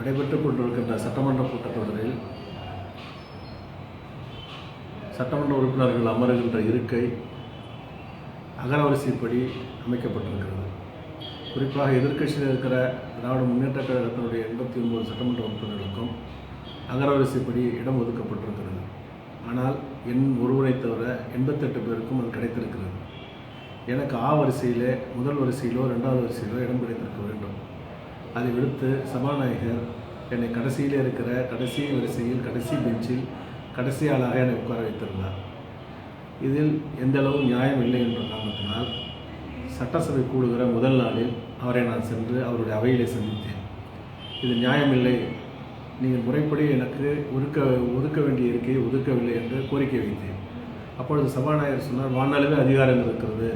நடைபெற்றுக் கொண்டிருக்கின்ற சட்டமன்ற கூட்டத்தொடரில் சட்டமன்ற உறுப்பினர்கள் அமருகின்ற இருக்கை அகரவரிசைப்படி அமைக்கப்பட்டிருக்கிறது. குறிப்பாக எதிர்க்கட்சியில் இருக்கிற திராவிட முன்னேற்றக் கழகத்தினுடைய எண்பத்தி ஒன்பது சட்டமன்ற உறுப்பினர்களுக்கும் அகரவரிசைப்படி இடம் ஒதுக்கப்பட்டிருக்கிறது. ஆனால் என் ஒருவரை தவிர எண்பத்தெட்டு பேருக்கும் அது கிடைத்திருக்கிறது. எனக்கு ஆ வரிசையிலே முதல் வரிசையிலோ ரெண்டாவது வரிசையிலோ இடம் கிடைத்திருக்க வேண்டும். அதை விடுத்து சபாநாயகர் என்னை கடைசியில் இருக்கிற கடைசி வரிசையில் கடைசி பெஞ்சில் கடைசி ஆளாக என்னை உட்கார வைத்திருந்தார். இதில் எந்தளவு நியாயம் இல்லை என்ற காரணத்தினால் சட்டசபை கூடுகிற முதல் நாளில் அவரை நான் சென்று அவருடைய அவையிலே சந்தித்தேன். இது நியாயமில்லை நீங்கள் முறைப்படி எனக்கு ஒதுக்க ஒதுக்க வேண்டிய இருக்கையை ஒதுக்கவில்லை என்று கோரிக்கை வைத்தேன். அப்பொழுது சபாநாயகர் சொன்னார் வானளவே அதிகாரம் இருக்கிறது.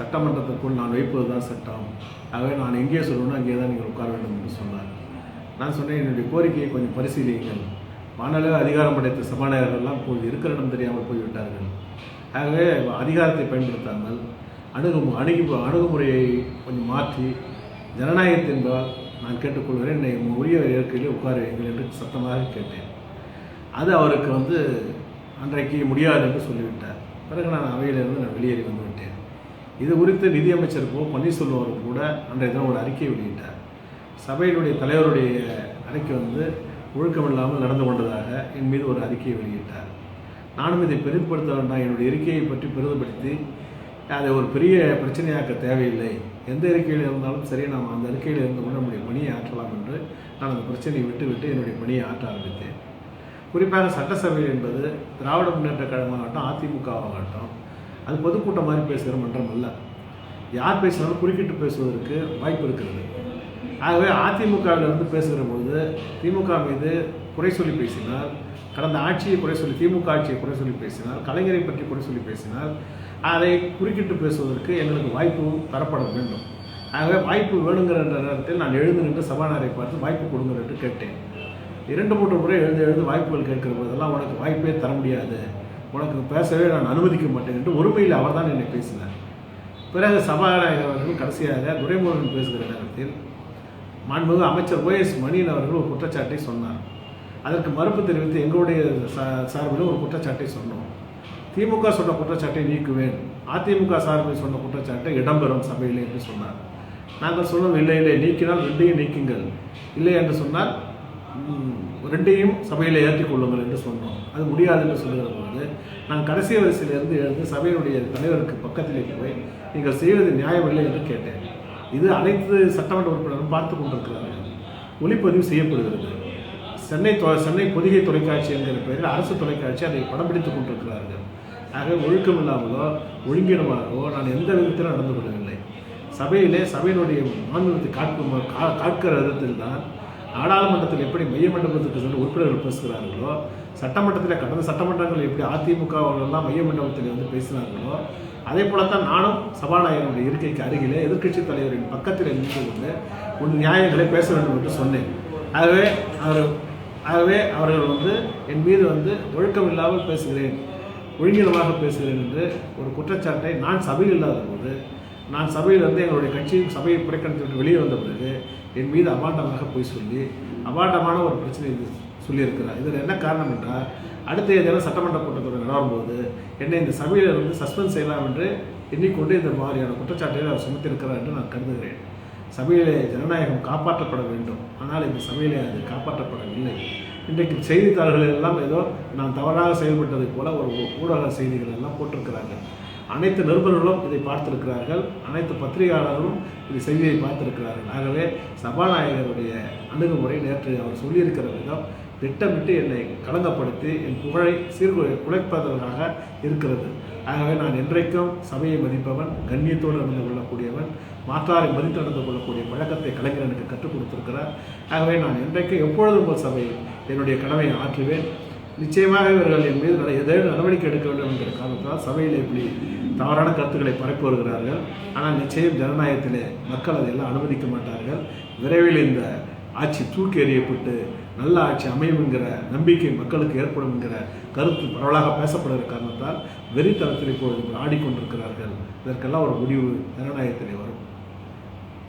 சட்டமன்றத்திற்குள் நான் வைப்பது தான் சட்டம். ஆகவே நான் எங்கே சொல்லணும் அங்கே தான் நீங்கள் உட்கார வேண்டும் என்று சொன்னார். நான் சொன்னேன் என்னுடைய கோரிக்கையை கொஞ்சம் பரிசீலியுங்கள். மாநில அதிகாரம் படைத்த சபாநாயகர்கள்லாம் இப்போது இருக்கிற இடம் தெரியாமல் போய்விட்டார்கள். ஆகவே அதிகாரத்தை பயன்படுத்தாமல் அணுகு அணுகி அணுகுமுறையை கொஞ்சம் மாற்றி ஜனநாயகத்தின் என்பதால் நான் கேட்டுக்கொள்கிறேன் என்னை உரிய இயற்கையிலே உட்கார வைங்கள் என்று சத்தமாக கேட்டேன். அது அவருக்கு வந்து அன்றைக்கு முடியாது என்று சொல்லிவிட்டார். பிறகு நான் அவையிலிருந்து நான் வெளியேறி வந்து விட்டேன் இது குறித்து நிதியமைச்சர் ஓ பன்னீர்செல்வம் கூட அன்றைய தினம் ஒரு அறிக்கை வெளியிட்டார். சபையினுடைய தலைவருடைய அறிக்கை வந்து ஒழுக்கமில்லாமல் நடந்து கொண்டதாக என் மீது ஒரு அறிக்கையை வெளியிட்டார். நானும் இதை பெரிதுபடுத்த வேண்டாம். என்னுடைய இருக்கையை பற்றி பெரிதுபடுத்தி அதை ஒரு பெரிய பிரச்சனையாக்க தேவையில்லை. எந்த இருக்கையில் இருந்தாலும் சரி நாம் அந்த அறிக்கையில் இருந்து கொண்டு நம்முடைய பணியை ஆற்றலாம் என்று நான் அந்த பிரச்சனையை விட்டுவிட்டு என்னுடைய பணியை ஆற்ற ஆரம்பித்தேன். குறிப்பாக சட்டசபை என்பது திராவிட முன்னேற்ற கழகமாகட்டும் அதிமுகவாகட்டும் அது பொதுக்கூட்டம் மாதிரி பேசுகிற மன்றம் அல்ல. யார் பேசினாலும் குறுக்கிட்டு பேசுவதற்கு வாய்ப்பு இருக்கிறது. ஆகவே அதிமுகவிலிருந்து பேசுகிற பொழுது திமுக மீது குறை சொல்லி பேசினால் கடந்த ஆட்சியை குறை சொல்லி திமுக ஆட்சியை குறை சொல்லி பேசினால் கலைஞரை பற்றி குறை சொல்லி பேசினால் அதை குறுக்கிட்டு பேசுவதற்கு எங்களுக்கு வாய்ப்பு தரப்பட வேண்டும். ஆகவே வாய்ப்பு வேணுங்கிற நேரத்தில் நான் எழுந்து நின்று சபாநாயகரை பார்த்து வாய்ப்பு கொடுங்க என்று கேட்டேன். இரண்டு மூன்று முறை எழுந்து எழுந்து வாய்ப்புகள் கேட்கிற போதெல்லாம் உனக்கு வாய்ப்பே தர முடியாது. உனக்கு பேசவே நான் அனுமதிக்க மாட்டேன் என்று ஒருமையில் அவர் தான் என்னை பேசினார். பிறகு சபாநாயகர் அவர்கள் கடைசியாக துரைமுருகன் பேசுகிற நேரத்தில் மாண்புமிகு அமைச்சர் ஓஎஸ் மணியன் அவர்கள் ஒரு குற்றச்சாட்டை சொன்னார். அதற்கு மறுப்பு தெரிவித்து எங்களுடைய சா சார்பிலும் ஒரு குற்றச்சாட்டை சொன்னோம். திமுக சொன்ன குற்றச்சாட்டை நீக்குவேன். அதிமுக சார்பில் சொன்ன குற்றச்சாட்டை இடம்பெறும் சபையில் என்று சொன்னார். நாங்கள் சொன்னோம் இல்லை இல்லை நீக்கினால் ரெண்டையும் நீக்குங்கள். இல்லை என்று சொன்னால் ரெண்டையும் சபையில் ஏற்றி கொள்ளுங்கள் என்று சொன்னோம். அது முடியாதுன்னு சொல்லுகிற பொழுது நான் கடைசி வரிசையிலிருந்து எழுந்து சபையினுடைய தலைவருக்கு பக்கத்திலே போய் நீங்கள் செய்வது நியாயமில்லை என்று கேட்டேன். இது அனைத்து சட்டமன்ற உறுப்பினரும் பார்த்து கொண்டிருக்கிறார்கள். ஒளிப்பதிவு செய்யப்படுகிறது. சென்னை தொ சென்னை பொதிகை தொலைக்காட்சி என்கிற பெயரில் அரசு தொலைக்காட்சி அதை படம் பிடித்துக் கொண்டிருக்கிறார்கள். ஆக ஒழுக்கம் இல்லாமலோ ஒழுங்கினமாகவோ நான் எந்த விதத்திலும் நடந்து கொள்ளவில்லை. சபையிலே சபையினுடைய மாநிலத்தை காட்கும் கா- காட்கிற விதத்தில் தான் நாடாளுமன்றத்தில் எப்படி மைய மண்டபத்துக்கு சென்று உறுப்பினர்கள் பேசுகிறார்களோ சட்டமன்றத்தில் கடந்த சட்டமன்றங்கள் எப்படி அதிமுக மையமண்டபத்தில் மைய மண்டபத்தில் வந்து பேசினார்களோ அதே போலத்தான் நானும் சபாநாயகருடைய இருக்கைக்கு அருகிலே எதிர்க்கட்சி தலைவரின் பக்கத்தில் நின்று கொண்டு உன் நியாயங்களை பேச வேண்டும் என்று சொன்னேன். ஆகவே அவர் ஆகவே அவர்கள் வந்து என் மீது வந்து ஒழுக்கம் இல்லாமல் பேசுகிறேன் ஒழுங்கினமாக பேசுகிறேன் என்று ஒரு குற்றச்சாட்டை நான் சபையில் இல்லாத போது நான் சபையில் இருந்து எங்களுடைய கட்சியின் சபையை புறக்கணித்து வெளியே வந்த பிறகு என் மீது அபாண்டமாக போய் சொல்லி அபாண்டமான ஒரு பிரச்சனை இது சொல்லியிருக்கிறார். இதில் என்ன காரணம் என்றால் அடுத்த ஏதாவது சட்டமன்ற கூட்டத்தொடர் நடைபெறும்போது என்னை இந்த சபையில் இருந்து சஸ்பெண்ட் செய்யலாம் என்று எண்ணிக்கொண்டு இந்த மாதிரியான குற்றச்சாட்டுகளை அவர் சுமத்திருக்கிறார் என்று நான் கருதுகிறேன். சபையிலே ஜனநாயகம் காப்பாற்றப்பட வேண்டும். ஆனால் இந்த சபையிலே அது காப்பாற்றப்படவில்லை. இன்றைக்கு செய்தித்தாள்கள் எல்லாம் ஏதோ நான் தவறாக செயல்பட்டதை போல ஒரு ஊடக செய்திகள் எல்லாம் போட்டிருக்கிறாங்க அனைத்து நிருபர்களும் இதை பார்த்திருக்கிறார்கள். அனைத்து பத்திரிகையாளர்களும் இந்த செய்தியை பார்த்திருக்கிறார்கள். ஆகவே சபாநாயகருடைய அணுகுமுறை நேற்று அவர் சொல்லியிருக்கிற விதம் திட்டமிட்டு என்னை களங்கப்படுத்தி என் புகழை சீர்கு குலைப்பதற்காக இருக்கிறது. ஆகவே நான் என்றைக்கும் சபையை மதிப்பவன் கண்ணியத்தோடு நடந்து கொள்ளக்கூடியவன் மாற்றாரை மதித்து நடந்து கொள்ளக்கூடிய பழக்கத்தை கலைஞர் எனக்கு கற்றுக் கொடுத்திருக்கிறார். ஆகவே நான் என்றைக்கும் எப்பொழுதும் ஒரு சபையில் என்னுடைய கடமையை ஆற்றுவேன். நிச்சயமாக இவர்கள் என் மீது நட- ஏதேனும் நடவடிக்கை எடுக்க வேண்டும் என்கிற காரணத்தால் சபையில் இப்படி தவறான கருத்துக்களை பரப்பி வருகிறார்கள். ஆனால் நிச்சயம் ஜனநாயகத்திலே மக்கள் அதையெல்லாம் அனுமதிக்க மாட்டார்கள். விரைவில் இந்த ஆட்சி தூக்கி எறியப்பட்டு நல்ல ஆட்சி அமையும் என்கிற நம்பிக்கை மக்களுக்கு ஏற்படும் என்கிற கருத்து பரவலாக பேசப்படுகிற காரணத்தால் வெறித்தனத்தில் இப்பொழுது ஆடிக்கொண்டிருக்கிறார்கள். இதற்கெல்லாம் ஒரு முடிவு ஜனநாயகத்திலே வரும்.